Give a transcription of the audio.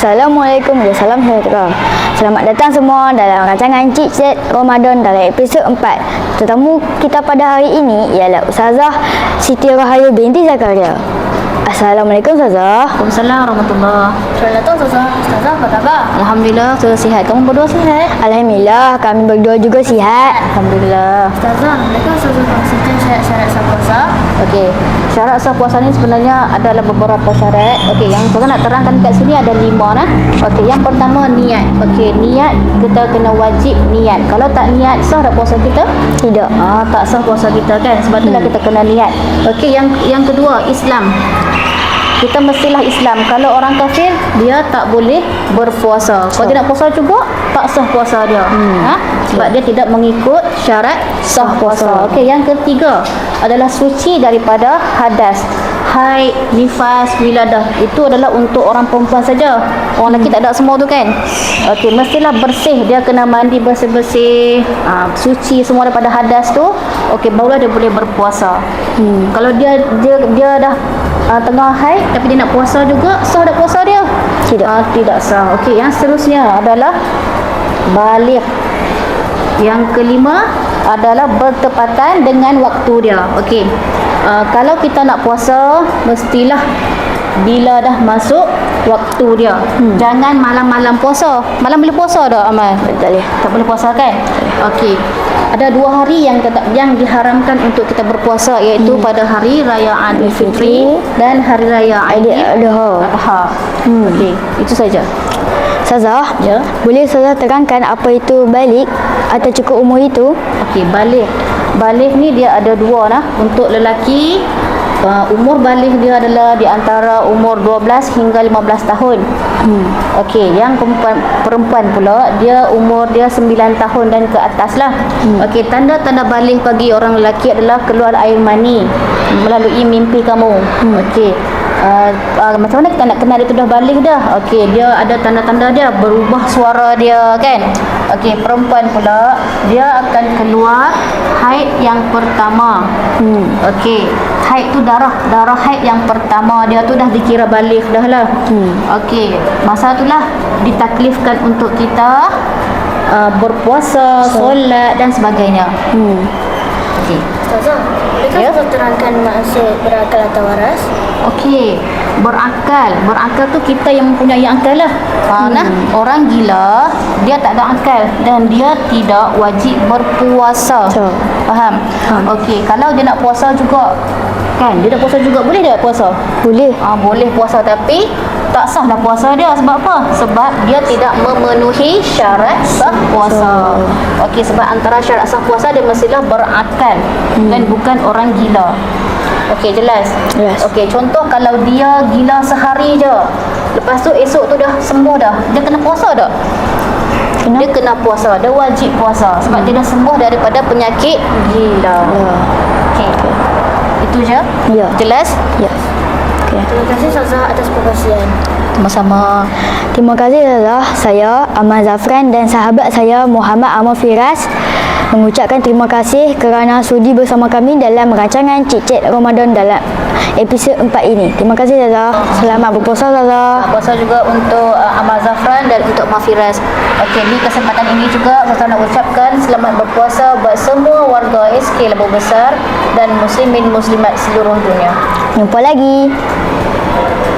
Assalamualaikum dan salam sejahtera. Selamat datang semua dalam rancangan Cik Cik Ramadan dalam episod 4. Tetamu kita pada hari ini ialah Ustazah Siti Rahaya binti Zakaria. Assalamualaikum Ustazah. Waalaikumsalam warahmatullahi Selamat datang Ustazah. Ustazah apa khabar? Alhamdulillah saya sihat. Kamu berdua sihat? Alhamdulillah kami berdua juga sihat. Alhamdulillah. Ustazah, mereka Ustazah kongsikan syarat-syarat sah puasa. Okey. Syarat sah puasa ni sebenarnya adalah beberapa syarat. Okey, yang saya nak terangkan kat sini ada lima nah. Okey, yang pertama niat. Okey, niat kita kena wajib niat. Kalau tak niat sah tak puasa kita? Tidak. Ah, tak sah puasa kita kan. Sebab itulah kita kena niat. Okey, yang yang kedua Islam. Kita mestilah Islam. Kalau orang kafir, dia tak boleh berpuasa. Kalau dia nak puasa juga, tak sah puasa dia. Hmm. Ha? Sebab dia tidak mengikut syarat sah puasa. Okey, yang ketiga adalah suci daripada hadas. Haid, nifas, wiladah. Itu adalah untuk orang perempuan saja. Orang lelaki tak ada semua tu kan. Okey, mestilah bersih. Dia kena mandi bersih-bersih. Ha, suci semua daripada hadas tu. Okey, barulah dia boleh berpuasa. Hmm. Kalau dia dia dia dah uh, tengah haid tapi dia nak puasa juga, sah tak puasa dia? Tidak. Uh, tidak sah. Okey, yang seterusnya adalah balik. Yang kelima adalah bertepatan dengan waktu dia. Okey. Uh, kalau kita nak puasa, mestilah bila dah masuk waktu dia. Hmm. Jangan malam-malam puasa. Malam boleh puasa tak Amal? Tak boleh. Tak boleh puasa kan? Okey. Ada dua hari yang tetap yang diharamkan untuk kita berpuasa iaitu hmm. pada hari raya Aidil Fitri dan hari raya Aidil Aidil Adha. Adha. Hmm. Okey, itu saja. Ustazah, Ya. boleh Ustazah terangkan apa itu balik atau cukup umur itu? Okey, balik. Balik ni dia ada dua lah. Untuk lelaki uh, umur balik dia adalah di antara umur 12 hingga 15 tahun. Hmm. Okey, yang perempuan perempuan pula dia umur dia 9 tahun dan ke atas lah. Hmm. Okey, tanda-tanda balik bagi orang lelaki adalah keluar air mani melalui mimpi kamu. Hmm. Okey. Uh, uh, macam mana kita nak kenal dia tu dah balik dah Okey, dia ada tanda-tanda dia Berubah suara dia kan Okey, perempuan pula Dia akan keluar haid yang pertama hmm. Okey, haid tu darah Darah haid yang pertama Dia tu dah dikira balik dah lah hmm. Okey, masa tu lah Ditaklifkan untuk kita uh, Berpuasa, solat dan sebagainya Hmm. Okey Ustazah, bolehkah Ya. Terangkan maksud berakal atau waras? Okey, berakal. Berakal tu kita yang mempunyai akal lah. Ha, hmm. nah, orang gila, dia tak ada akal dan dia tidak wajib berpuasa. Betul. Faham? Faham. Okey, kalau dia nak puasa juga, kan? Dia nak puasa juga, boleh tak puasa? Boleh. Ah, boleh puasa tapi tak sah lah puasa dia sebab apa? Sebab dia tidak memenuhi syarat sah puasa. Okey, sebab antara syarat sah puasa dia mestilah berakal hmm. dan bukan orang gila. Okey, jelas? Jelas. Okey, contoh kalau dia gila sehari je. Lepas tu esok tu dah sembuh dah. Dia kena puasa tak? Kena? Dia kena puasa. Dia wajib puasa sebab dia dah sembuh daripada penyakit gila. Ya. Okey. Itu je? Ya. Jelas? Ya. Okey. Terima kasih Ustazah atas perkongsian. Sama-sama. Terima kasih Ustazah. Saya Amal Zafran dan sahabat saya Muhammad Amal Firas mengucapkan terima kasih kerana sudi bersama kami dalam rancangan Cik Cik Ramadan dalam episod 4 ini. Terima kasih Ustazah. Selamat berpuasa Ustazah. Puasa juga untuk uh, Amal Zafran dan untuk Mafiraz. Okey, di kesempatan ini juga saya nak ucapkan selamat berpuasa buat semua warga SK Lebuh Besar dan muslimin muslimat seluruh dunia. Jumpa lagi. 네.